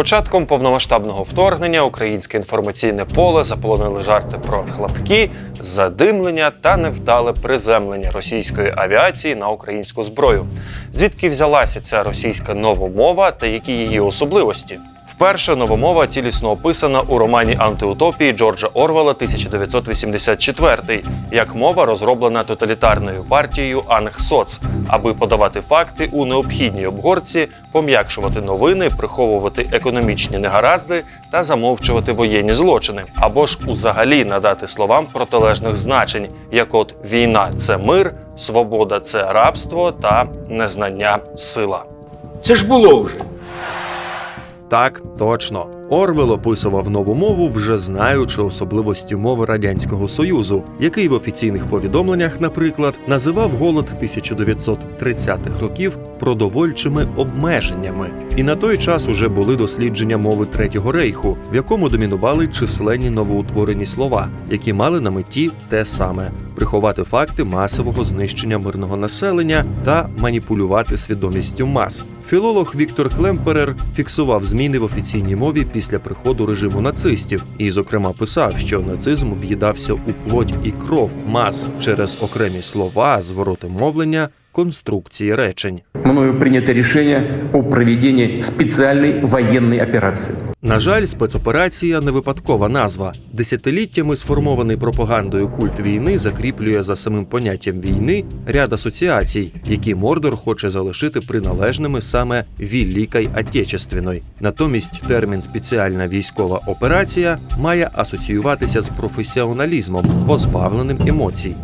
початком повномасштабного вторгнення українське інформаційне поле заполонили жарти про хлопки, задимлення та невдале приземлення російської авіації на українську зброю. Звідки взялася ця російська новомова та які її особливості? Вперше новомова цілісно описана у романі антиутопії Джорджа Орвела 1984, як мова розроблена тоталітарною партією Ангсоц, аби подавати факти у необхідній обгорці, пом'якшувати новини, приховувати економічні негаразди та замовчувати воєнні злочини, або ж узагалі надати словам протилежних значень, як от війна це мир, свобода це рабство та незнання сила. Це ж було вже. Так, точно. Орвел описував нову мову, вже знаючи особливості мови радянського союзу, який в офіційних повідомленнях, наприклад, називав голод 1930-х років продовольчими обмеженнями. І на той час уже були дослідження мови Третього рейху, в якому домінували численні новоутворені слова, які мали на меті те саме приховати факти масового знищення мирного населення та маніпулювати свідомістю мас. Філолог Віктор Клемперер фіксував зміни в офіційній мові після приходу режиму нацистів і, зокрема, писав, що нацизм в'їдався у плоть і кров мас через окремі слова, звороти мовлення, конструкції речень. Мною прийнято рішення у проведении спеціальної воєнної операции. На жаль, спецоперація не випадкова назва. Десятиліттями сформований пропагандою культ війни закріплює за самим поняттям війни ряд асоціацій, які Мордор хоче залишити приналежними саме Вілікай Отечественної. Натомість термін спеціальна військова операція має асоціюватися з професіоналізмом, позбавленим емоцій.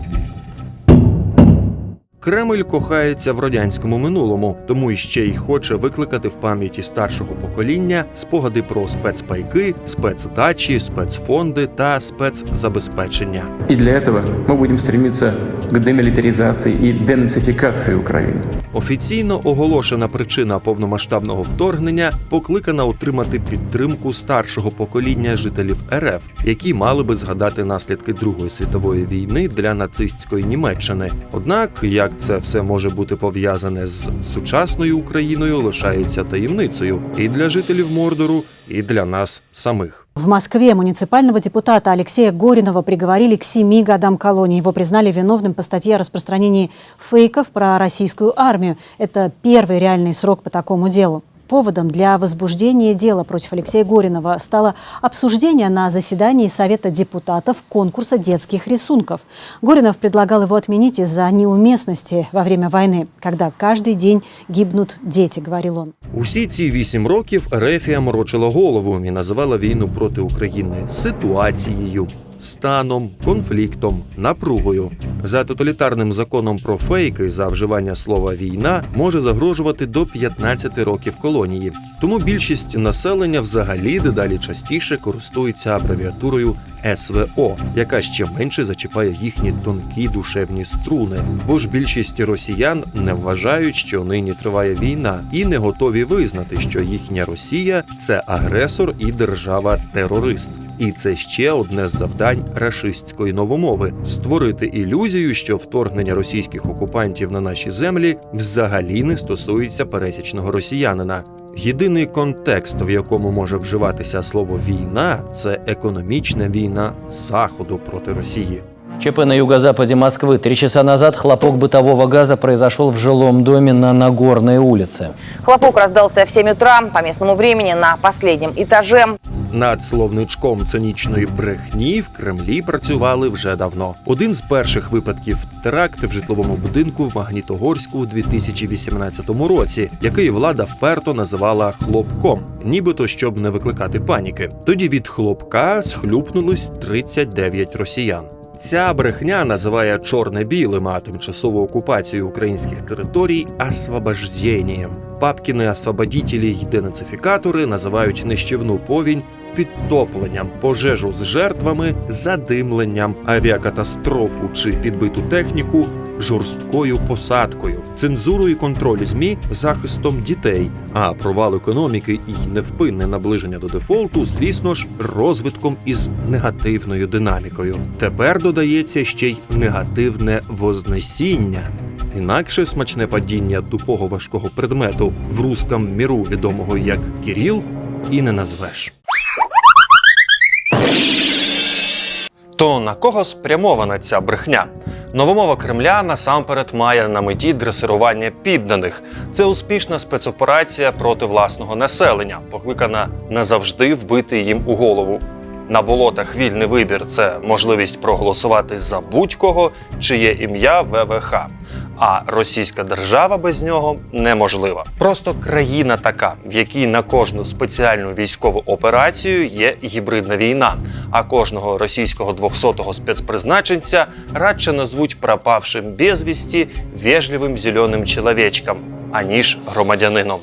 Кремль кохається в радянському минулому, тому іще й хоче викликати в пам'яті старшого покоління спогади про спецпайки, спецдачі, спецфонди та спецзабезпечення. И для этого мы будем стремиться к демилитаризации и денацификации Украины. Офіційно оголошена причина повномасштабного вторгнення покликана отримати підтримку старшого покоління жителів РФ, які мали би згадати наслідки Другої світової війни для нацистської Німеччини. Однак, як це все може бути пов'язане з сучасною Україною, лишається таємницею і для жителів Мордору, і для нас самих. В Москве муниципального депутата Алексея Горинова приговорили к семи годам колонии. Его признали виновным по статье о распространении фейков про российскую армию. Это первый реальный срок по такому делу. Поводом для возбуждения дела против Алексея Горинова стало обсуждение на заседании Совета депутатов конкурса детских рисунков. Горинов предлагал его отменить из-за неуместности во время войны, когда каждый день гибнут дети, говорил он. Усі ці вісім років Ерефія морочила голову і називала війну проти України ситуацією, Станом, конфліктом, напругою. За тоталітарним законом про фейки за вживання слова війна може загрожувати до 15 років колонії. Тому більшість населення взагалі дедалі частіше користується абревіатурою СВО, яка ще менше зачіпає їхні тонкі душевні струни. Бо ж більшість росіян не вважають, що нині триває війна, і не готові визнати, що їхня Росія це агресор і держава-терорист. І це ще одне з завдань рашистської новомови створити ілюзію, що вторгнення російських окупантів на наші землі взагалі не стосується пересічного росіянина. Єдиний контекст, в якому може вживатися слово війна, це економічна війна Заходу проти Росії. ЧП на юго-западе Москвы. Три часа назад хлопок бытового газа произошел в жилом доме на Нагорной улице. Хлопок раздался в 7 утра по местному времени на последнем этаже. Над словничком цинічної брехні в Кремлі працювали вже давно. Один з перших випадків теракт в житловому будинку в Магнітогорську у 2018 році, який влада вперто називала хлопком, нібито щоб не викликати паніки. Тоді від хлопка схлюпнулись 39 росіян. Ця брехня називає чорне-білим, а тимчасову окупацію українських територій освобождєнням. Папкіни освободітелі й денацифікатори називають нищівну повінь підтопленням, пожежу з жертвами, задимленням, авіакатастрофу чи підбиту техніку жорсткою посадкою, цензурою контроль ЗМІ захистом дітей, а провал економіки і невпинне наближення до дефолту, звісно ж, розвитком із негативною динамікою. Тепер додається ще й негативне вознесіння. Інакше смачне падіння тупого важкого предмету в русском міру, відомого як Кіріл, і не назвеш. То на кого спрямована ця брехня? Новомова Кремля насамперед має на меті дресирування підданих. Це успішна спецоперація проти власного населення, покликана назавжди вбити їм у голову. На болотах вільний вибір це можливість проголосувати за будь-кого, чиє ім'я ВВХ. А російська держава без нього неможлива. Просто країна така, в якій на кожну спеціальну військову операцію є гібридна війна, а кожного російського 200-го спецпризначенця радше назвуть пропавшим безвісті вежливим зеленим чоловічком, аніж громадянином.